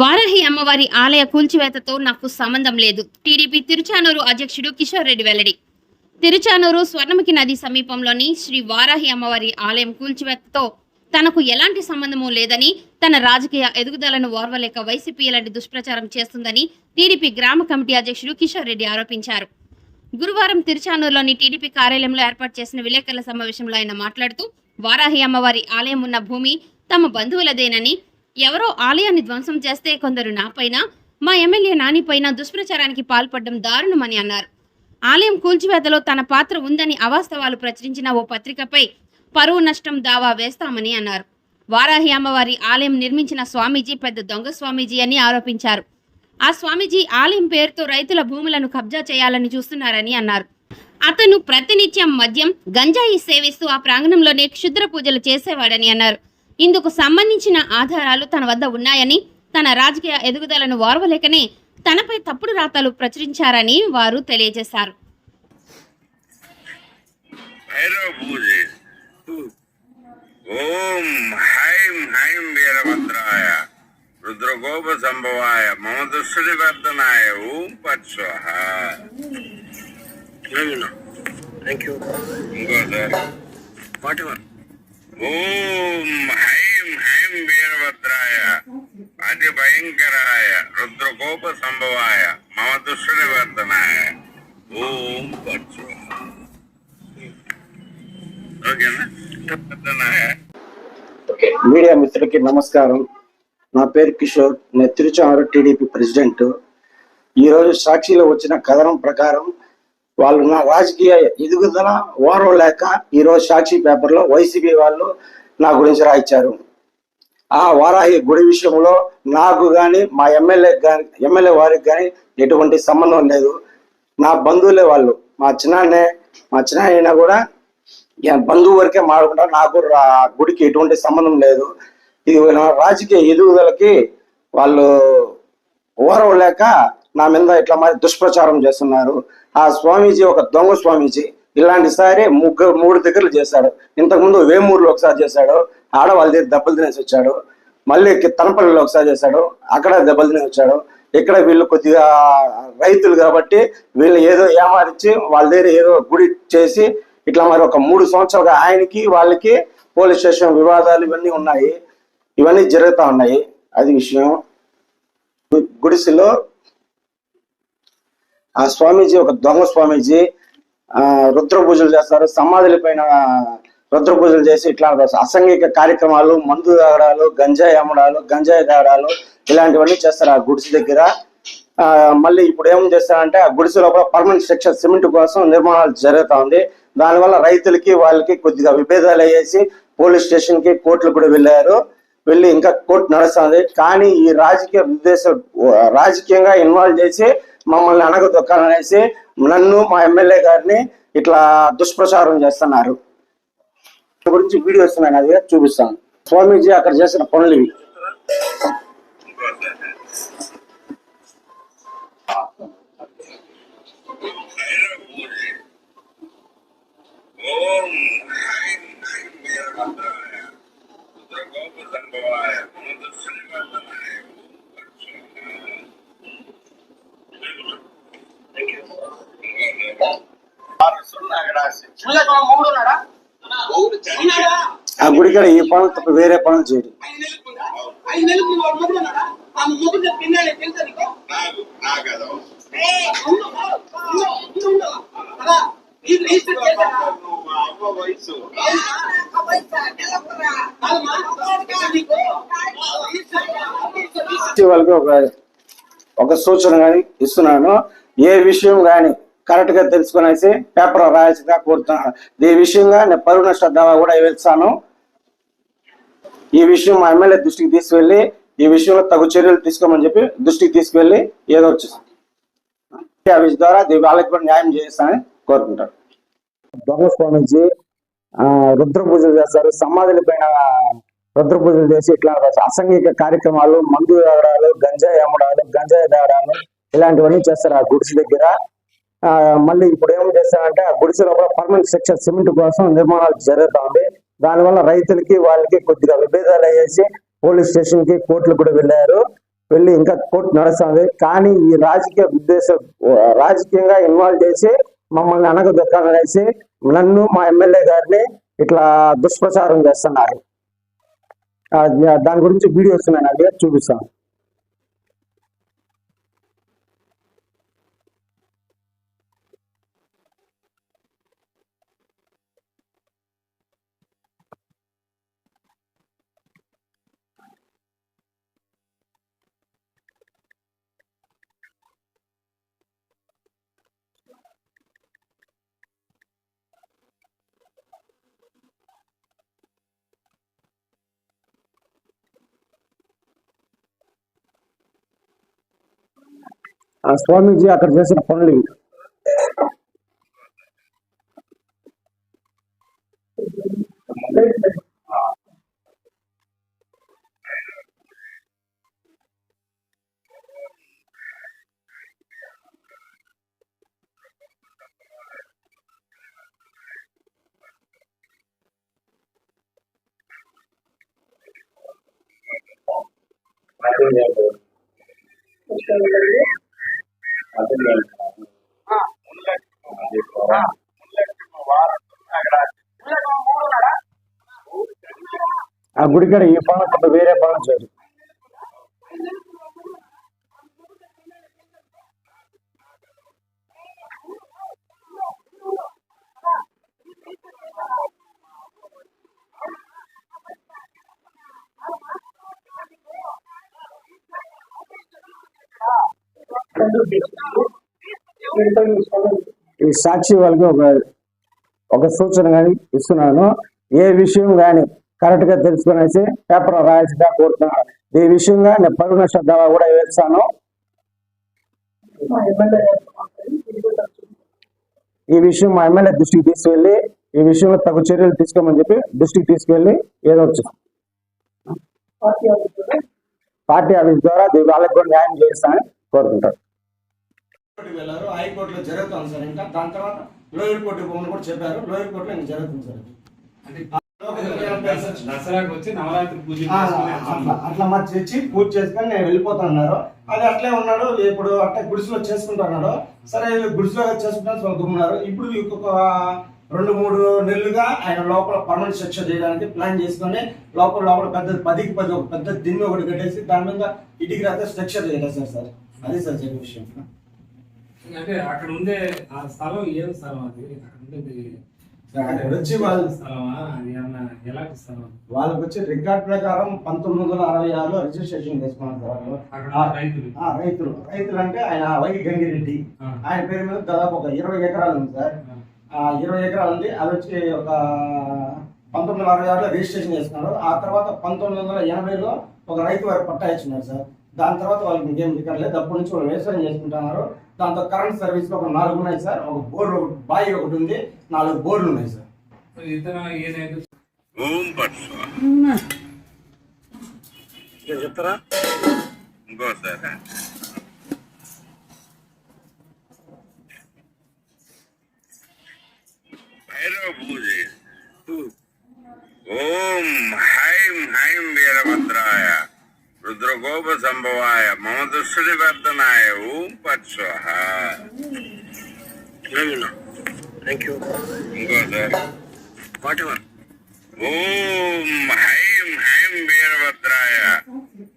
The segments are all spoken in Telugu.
వారాహి అమ్మవారి ఆలయ కూల్చివేతతో నాకు సంబంధం లేదు. టీడీపీ తిరుచానూరు అధ్యక్షుడు కిషోర్ రెడ్డి వెల్లడి. తిరుచానూరు స్వర్ణముఖి నది సమీపంలోని శ్రీ వారాహి అమ్మవారి ఆలయం కూల్చివేతతో తనకు ఎలాంటి సంబంధము లేదని తన రాజకీయ ఎదుగుదలను ఓర్వలేక వైసీపీ ఇలాంటి దుష్ప్రచారం చేస్తుందని టీడీపీ గ్రామ కమిటీ అధ్యక్షుడు కిషోర్ రెడ్డి ఆరోపించారు. గురువారం తిరుచానూరులోని టీడీపీ కార్యాలయంలో ఏర్పాటు చేసిన విలేకరుల సమావేశంలో ఆయన మాట్లాడుతూ వారాహి అమ్మవారి ఆలయం ఉన్న భూమి తమ బంధువులదేనని ఎవరో ఆలయాన్ని ధ్వంసం చేస్తే కొందరు నాపైన మా ఎమ్మెల్యే నానిపైన దుష్ప్రచారానికి పాల్పడడం దారుణమని అన్నారు. ఆలయం కూల్చివేతలో తన పాత్ర ఉందని అవాస్తవాలు ప్రచురించిన ఓ పత్రికపై పరువు నష్టం దావా వేస్తామని అన్నారు. వారాహి అమ్మవారి ఆలయం నిర్మించిన స్వామీజీ పెద్ద దొంగ స్వామీజీ అని ఆరోపించారు. ఆ స్వామీజీ ఆలయం పేరుతో రైతుల భూములను కబ్జా చేయాలని చూస్తున్నారని అన్నారు. అతను ప్రతినిత్యం మద్యం గంజాయి సేవిస్తూ ఆ ప్రాంగణంలోనే క్షుద్ర పూజలు చేసేవాడని అన్నారు. ఇందుకు సంబంధించిన ఆధారాలు తన వద్ద ఉన్నాయని తన రాజకీయ ఎదుగుదలను ఓర్వలేకనే తనపై తప్పుడు రాతలు ప్రచురించారని వారు తెలియజేశారు. ఓం హైం హైం వీరభద్రాయ. రుద్రగోప సంభవాయ. మమ దుష్ట నివర్తనాయ ఓం పత్స్వహ థ్యాంక్ యూ ఇంకోసారి ఫార్టీ వన్ ఓం హైం హైం వీరభద్రాయ అతి భయంకరాయ రుద్రగోప సంభవాయ మమ దుష్ట నివర్తనాయ ఓం పత్స్వహ ఓకేనా నివర్తనాయ మీడియా మిత్రులకి నమస్కారం నా పేరు కిషోర్. నేను తిరుచానూరు టీడీపీ ప్రెసిడెంట్. ఈరోజు సాక్షిలో వచ్చిన కథనం ప్రకారం వాళ్ళు నా రాజకీయ ఎదుగుదల ఓరం లేక ఈరోజు సాక్షి పేపర్లో వైసీపీ వాళ్ళు నా గురించి రాయించారు ఆ వారాహి గుడి విషయంలో నాకు కానీ మా ఎమ్మెల్యే కానీ ఎమ్మెల్యే వారికి కానీ ఎటువంటి సంబంధం లేదు. నా బంధువులే వాళ్ళు. మా చిన్నాన్నే మా చిన్న కూడా బంధువు వరకే మాడుకుంటారు నాకు గుడికి ఎటువంటి సంబంధం లేదు. ఇది నా రాజకీయ ఎదుగుదలకి వాళ్ళు ఓరవలేక నా మీద ఇట్లా మరి దుష్ప్రచారం చేస్తున్నారు. ఆ స్వామీజీ ఒక దొంగ స్వామీజీ. ఇలాంటి సారి ముగ్గురు మూడు దగ్గరలు చేశాడు. ఇంతకుముందు వేమూరులో ఒకసారి చేశాడు. ఆడ వాళ్ళ దగ్గర దెబ్బలు తినేసి వచ్చాడు. మళ్ళీ తనపల్లిలో ఒకసారి చేశాడు. అక్కడ దెబ్బలు తినేసి వచ్చాడు. ఇక్కడ వీళ్ళు కొద్దిగా రైతులు కాబట్టి వీళ్ళు ఏదో ఏమారించి వాళ్ళ దగ్గర ఏదో గుడి చేసి ఇట్లా మరి ఒక మూడు సంవత్సరాలుగా ఆయనకి వాళ్ళకి పోలీస్ స్టేషన్ వివాదాలు ఇవన్నీ ఉన్నాయి. ఇవన్నీ జరుగుతూ ఉన్నాయి. అది విషయం. గుడిసెలో ఆ స్వామీజీ ఒక దొంగ స్వామీజీ ఆ రుద్ర పూజలు చేస్తారు. సమాధుల పైన రుద్ర పూజలు చేసి ఇట్లా అసంఘిక కార్యక్రమాలు మందు తాగడాలు గంజాయి అమ్మడాలు గంజాయి తాగడాలు ఇలాంటివన్నీ చేస్తారు ఆ గుడిసె దగ్గర. ఆ మళ్ళీ ఇప్పుడు ఏం చేస్తారంటే ఆ గుడిసె లోపల పర్మనెంట్ స్ట్రక్చర్ సిమెంట్ కోసం నిర్మాణాలు జరుగుతూ ఉంది. దానివల్ల రైతులకి వాళ్ళకి కొద్దిగా విభేదాలు అయ్యేసి పోలీస్ స్టేషన్కి కోర్టులు కూడా వెళ్ళారు. వెళ్ళి ఇంకా కోర్టు నడుస్తుంది. కానీ ఈ రాజకీయ ఉద్దేశం రాజకీయంగా ఇన్వాల్వ్ చేసి మమ్మల్ని అనగదొక్కాలనేసి నన్ను మా ఎమ్మెల్యే గారిని ఇట్లా దుష్ప్రచారం చేస్తున్నారు. గురించి వీడియోస్ నేను అది చూపిస్తాను. స్వామీజీ అక్కడ చేసిన పనులు ఇవి. మా ఈ పనులు తప్ప వేరే పనులు చేయడు వాళ్ళకి ఒక ఒక సూచన కానీ ఇస్తున్నాను. ఏ విషయం కానీ కరెక్ట్గా తెలుసుకునేసి పేపర్ రాయాల్సిందిగా కోరుతున్నాను ఈ విషయంగా నేను పరువు నష్ట దావా కూడా వెళ్తాను ఈ విషయం మా ఎమ్మెల్యే దృష్టికి తీసుకెళ్ళి ఈ విషయంలో తగు చర్యలు తీసుకోమని చెప్పి దృష్టికి తీసుకెళ్ళి ఏదో వచ్చేసి ద్వారా వాళ్ళకి కూడా న్యాయం చేస్తానని కోరుకుంటారు. దొంగ స్వామీజీ రుద్ర పూజలు చేస్తారు. సమాధుల పైన రుద్ర పూజలు చేసి ఇట్లా అసంఘిక కార్యక్రమాలు మందు తాగడాలు గంజాయి అమ్మడాలు గంజాయి తాగడాలు ఇలాంటివన్నీ చేస్తారు ఆ గుడిసె దగ్గర. మళ్ళీ ఇప్పుడు ఏం చేస్తారంటే ఆ గుడిసె లోపల పర్మనెంట్ స్ట్రక్చర్ సిమెంట్ కోసం నిర్మాణాలు జరుగుతా ఉంది. దానివల్ల రైతులకి వాళ్ళకి కొద్దిగా విభేదాలు అయ్యేసి పోలీస్ స్టేషన్కి కోర్టులు కూడా వెళ్ళారు. వెళ్ళి ఇంకా కోర్టు నడుస్తుంది. కానీ ఈ రాజకీయ ఉద్దేశం రాజకీయంగా ఇన్వాల్వ్ చేసి మమ్మల్ని అనగ వేసి నన్ను మా ఎమ్మెల్యే గారిని ఇట్లా దుష్ప్రచారం చేస్తున్నారు. దాని గురించి వీడియోస్ నేను అడిగి చూపిస్తాను. స్వామీజీ అక్కడ చేసిన పనులు ఇవి. ఆ గుడికాడ ఈ పనులు తప్ప వేరే పనులు చేయరు ఈ సాక్షి వాళ్ళకి ఒక ఒక సూచన కానీ ఇస్తున్నాను. ఏ విషయం కానీ కరెక్ట్గా తెలుసుకునేసి పేపర్ రాయాల్సిందిగా కోరుతున్నాను. ఈ విషయంగా నేను పరుణ శ్రద్ధ కూడా వేస్తాను. ఈ విషయం మా ఎమ్మెల్యే దృష్టికి తీసుకెళ్ళి ఈ విషయంలో తగు చర్యలు తీసుకోమని చెప్పి దృష్టికి తీసుకెళ్ళి ఏదో పార్టీ ఆఫీస్ ద్వారా దీని వాళ్ళకి కూడా న్యాయం చేస్తానని కోరుకుంటారు కోర్టుకి వెళ్ళారు హైకోర్టులో జరుగుతుంది సార్. ఇంకా దాని తర్వాత లోయర్ కోర్టు పోమని కూడా చెప్పారు లోయర్ కోర్టులో ఇంకా జరుగుతుంది సార్ అట్లా మరి తెచ్చి పూజ చేసుకొని నేను వెళ్ళిపోతాను అది అట్లే ఉన్నాడు ఇప్పుడు అట్లా గుడిసెలో చేసుకుంటున్నాడు. సరే గుడిసెలో చేసుకుంటాను గుమ్మున్నారు ఇప్పుడు ఇంకొక రెండు మూడు నెలలుగా ఆయన లోపల పర్మనెంట్ శిక్ష చేయడానికి ప్లాన్ చేసుకొని లోపల లోపల పెద్ద పదికి పది ఒక పెద్ద దిమ్మి ఒకటి కట్టేసి దాని మీద ఇటుకి రాస్తే స్ట్రక్చర్ చేసేస్తారు సార్ అది సార్ చెప్పే విషయం. అంటే అక్కడ ఉండే ఆ స్థలం ఏం స్థలం అది? అక్కడ ఉండేది అక్కడ వచ్చి వాళ్ళు స్థలమా? అది ఏమన్నా ఎలాంటి స్థలం? వాళ్ళకి వచ్చి రికార్డ్ ప్రకారం పంతొమ్మిది వందల అరవై ఆరులో రిజిస్ట్రేషన్ చేసుకున్నారు సార్ వాళ్ళు. అక్కడ రైతులు. ఆ, రైతులు. రైతులు అంటే ఆయన వై గంగిరెడ్డి. ఆ. ఆయన పేరు మీద దాదాపు ఒక ఇరవై ఎకరాలు ఉంది సార్. ఆ, ఇరవై ఎకరాలు ఉంది. అది వచ్చి ఒక పంతొమ్మిది వందల అరవై ఆరులో రిజిస్ట్రేషన్ చేసుకున్నారు. ఆ తర్వాత పంతొమ్మిది వందల ఎనభైలో ఒక రైతు వారి పట్టా ఇచ్చినారు సార్. దాని తర్వాత వాళ్ళకి ఇంకేం రికార్డ్ లేదు. అప్పటి నుంచి వాళ్ళు వ్యవసాయం చేసుకుంటున్నారు. దాంతో కరెంట్ సర్వీస్ ఒక నాలుగు ఉన్నాయి సార్. ఒక బోర్ ఒకటి బావి ఒకటి ఉంది. నాలుగు బోర్లు ఉన్నాయి సార్. చెప్తారా? భైరవ పూజ ఓం హైం హైం వీరభద్రాయ రుద్రగోప సంభవాయ మమ దుష్ట నివర్తనాయ ఓం పట్స్వహ థ్యాంక్ యూ ఇంకోసారి ఫార్టీ వన్ ఓం హైం హైం వీరభద్రాయ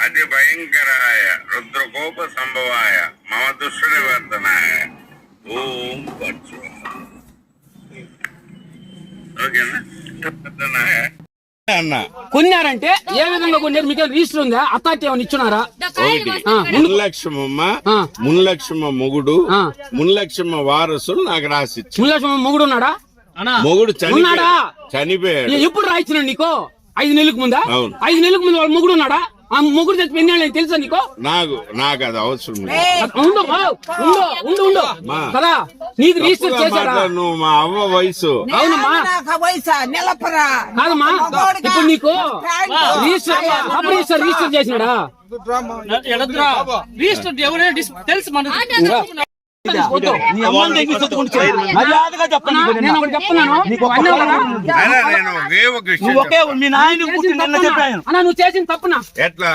అతి భయంకరాయ రుద్రకోప సంభవాయ మమ దుష్ట నివర్తనాయ ఓం పట్స్వహ ఓకేనా నివర్తనాయ అన్న. కొన్నారంటే ఏ విధంగా కొన్నారు? మీకు రిజిస్టర్ ఉందా? అథారిటీ ఏమైనా ఇచ్చున్నారా. మున్లక్ష్మమ్మ. మున్లక్ష్మ మొగుడు. మున్లక్ష్మ వారసులు నాకు రాసిచ్చు ముల్లాసం మొగుడు ఉన్నాడా? మొగుడు ఉన్నాడా? చనిపోయాడు. చనిపోయాడు ఎప్పుడు రాయించిన నీకు? ఐదు నెలలకు ముందా? అవును. ఐదు నెలలకు ముందు వాళ్ళ మొగుడు ఉన్నాడా? ఆ మొగుడు చచ్చి అయింది తెలుసా నీకు? నాకు నాకు అది అవసరం ఉండు బా, ఉండు ఉండు ఉండు. మా. కదా నీకు రిజిస్టర్ చేశారా నువ్వు మా అవ్వ వయసు. అవునమ్మా. వయసా? నెలపరా. కాదమ్మా. ఇప్పుడు నీకు రిజిస్టర్ సబ్ రిజిస్టర్ రిజిస్టర్ చేసినాడా? రిజిస్టర్ ఎవరైనా తెలుసు మనకు. మర్యాదగా చెప్పండి ఒకే ఒకే మీ నాయన నువ్వు చేసిన తప్పునా? ఎట్లా?